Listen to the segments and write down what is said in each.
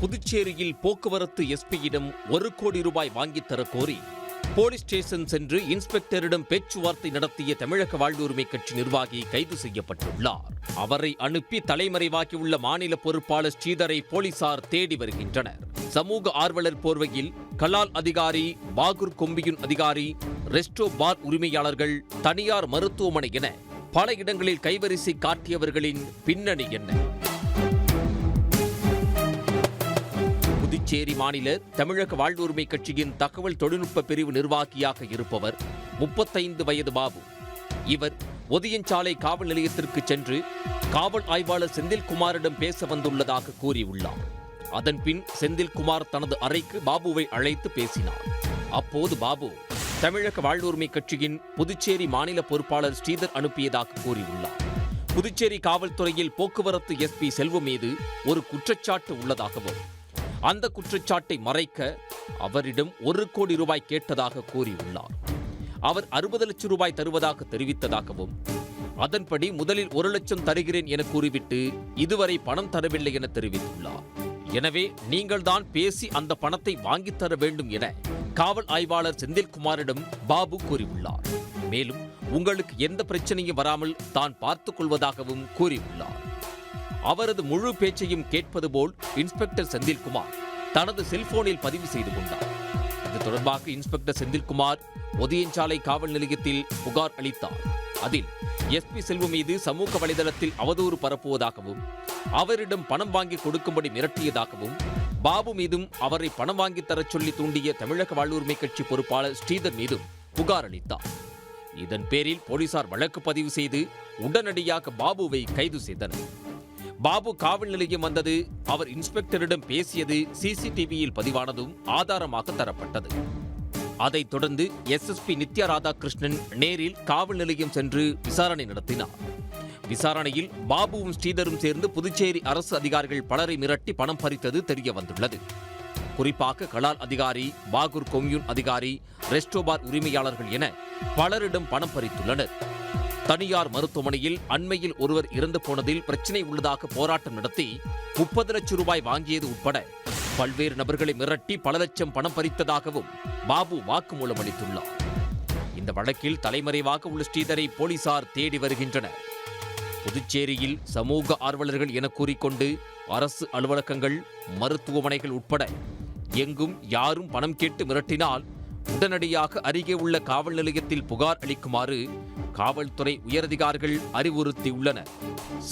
புதுச்சேரியில் போக்குவரத்து எஸ்பியிடம் ஒரு கோடி ரூபாய் வாங்கித் தர கோரி போலீஸ் ஸ்டேஷன் சென்று இன்ஸ்பெக்டரிடம் பேச்சுவார்த்தை நடத்திய தமிழக வாழ்வுரிமை கட்சி நிர்வாகி கைது செய்யப்பட்டுள்ளார். அவரை அனுப்பி தலைமறைவாக்கியுள்ள மாநில பொறுப்பாளர் ஸ்ரீதரை போலீசார் தேடி வருகின்றனர். சமூக ஆர்வலர் போர்வையில் கலால் அதிகாரி பாகூர் கொம்பியுன் அதிகாரி ரெஸ்டோ பார் உரிமையாளர்கள் தனியார் மருத்துவமனை என பல இடங்களில் கைவரிசை காட்டியவர்களின் பின்னணி என்ன? புதுச்சேரி மாநில தமிழக வாழ்வுரிமை கட்சியின் தகவல் தொழில்நுட்ப பிரிவு நிர்வாகியாக இருப்பவர் முப்பத்தைந்து வயது பாபு. இவர் ஒதியஞ்சாலை காவல் நிலையத்திற்கு சென்று காவல் ஆய்வாளர் செந்தில்குமாரிடம் பேச வந்துள்ளதாக கூறியுள்ளார். அதன்பின் செந்தில்குமார் தனது அறைக்கு பாபுவை அழைத்து பேசினார். அப்போது பாபு தமிழக வாழ்வுரிமை கட்சியின் புதுச்சேரி மாநில பொறுப்பாளர் ஸ்ரீதர் அனுப்பியதாக கூறியுள்ளார். புதுச்சேரி காவல்துறையில் போக்குவரத்து எஸ்பி செல்வம் மீது ஒரு குற்றச்சாட்டு உள்ளதாகவும் அந்த குற்றச்சாட்டை மறைக்க அவரிடம் ஒரு கோடி ரூபாய் கேட்டதாக கூறியுள்ளார். அவர் அறுபது லட்சம் ரூபாய் தருவதாக தெரிவித்ததாகவும் அதன்படி முதலில் ஒரு லட்சம் தருகிறேன் என கூறிவிட்டு இதுவரை பணம் தரவில்லை என தெரிவித்துள்ளார். எனவே நீங்கள்தான் பேசி அந்த பணத்தை வாங்கித் தர வேண்டும் என காவல் ஆய்வாளர் செந்தில்குமாரிடம் பாபு கூறியுள்ளார். மேலும் உங்களுக்கு எந்த பிரச்சனையும் வராமல் தான் பார்த்துக் கொள்வதாகவும் கூறியுள்ளார். அவரது முழு பேச்சையும் கேட்பது போல் இன்ஸ்பெக்டர் செந்தில்குமார் தனது செல்போனில் பதிவு செய்து கொண்டார். இது தொடர்பாக இன்ஸ்பெக்டர் செந்தில்குமார் ஒதியஞ்சாலை காவல் நிலையத்தில் புகார் அளித்தார். அதில் எஸ்பி செல்வம் மீது சமூக வலைதளத்தில் அவதூறு பரப்புவதாகவும் அவரிடம் பணம் வாங்கி கொடுக்கும்படி மிரட்டியதாகவும் பாபு மீதும் அவரை பணம் வாங்கி தரச் சொல்லி தூண்டிய தமிழக வாழ்வுரிமை கட்சி பொறுப்பாளர் ஸ்ரீதர் மீதும் புகார் அளித்தார். இதன் பேரில் போலீசார் வழக்கு பதிவு செய்து உடனடியாக பாபுவை கைது செய்தனர். பாபு காவல் நிலையம் வந்தது. அவர் இன்ஸ்பெக்டரிடம் பேசியது சிசிடிவியில் பதிவானதும் ஆதாரமாக தரப்பட்டது. அதைத் தொடர்ந்து எஸ்எஸ்பி நித்யா ராதாகிருஷ்ணன் நேரில் காவல் நிலையம் சென்று விசாரணை நடத்தினார். விசாரணையில் பாபுவும் ஸ்ரீதரும் சேர்ந்து புதுச்சேரி அரசு அதிகாரிகள் பலரை மிரட்டி பணம் பறித்தது தெரிய வந்துள்ளது குறிப்பாக கலால் அதிகாரி பாகூர் கொம்யூன் அதிகாரி ரெஸ்டோபார் உரிமையாளர்கள் என பலரிடம் பணம் பறித்துள்ளனர். தனியார் மருத்துவமனையில் அண்மையில் ஒருவர் இறந்து போனதில் பிரச்சினை உள்ளதாக போராட்டம் நடத்தி முப்பது லட்சம் ரூபாய் வாங்கியது உட்பட பல்வேறு நபர்களை மிரட்டி பல லட்சம் பணம் பறித்ததாகவும் பாபு வாக்குமூலம் அளித்துள்ளார். இந்த வழக்கில் தலைமறைவாக உள்ள ஸ்ரீதரை போலீசார் தேடி வருகின்றனர். புதுச்சேரியில் சமூக ஆர்வலர்கள் என கூறிக்கொண்டு அரசு அலுவலகங்கள் மருத்துவமனைகள் உட்பட எங்கும் யாரும் பணம் கேட்டு மிரட்டினால் உடனடியாக அருகே உள்ள காவல் நிலையத்தில் புகார் அளிக்குமாறு காவல்துறை உயரதிகாரிகள் அறிவுறுத்தியுள்ளனர்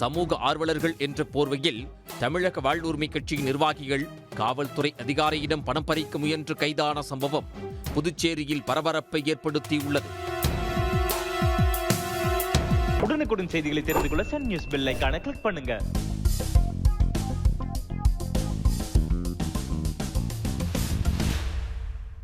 சமூக ஆர்வலர்கள் என்ற போர்வையில் தமிழக வாழ்வுரிமை கட்சியின் நிர்வாகிகள் காவல்துறை அதிகாரியிடம் பணம் பறிக்க முயன்று கைதான சம்பவம் புதுச்சேரியில் பரபரப்பை ஏற்படுத்தியுள்ளது. உடனுக்குடன் செய்திகளை தெரிந்து கொள்ள சன் நியூஸ் பெல் ஐகானை கிளிக் பண்ணுங்க.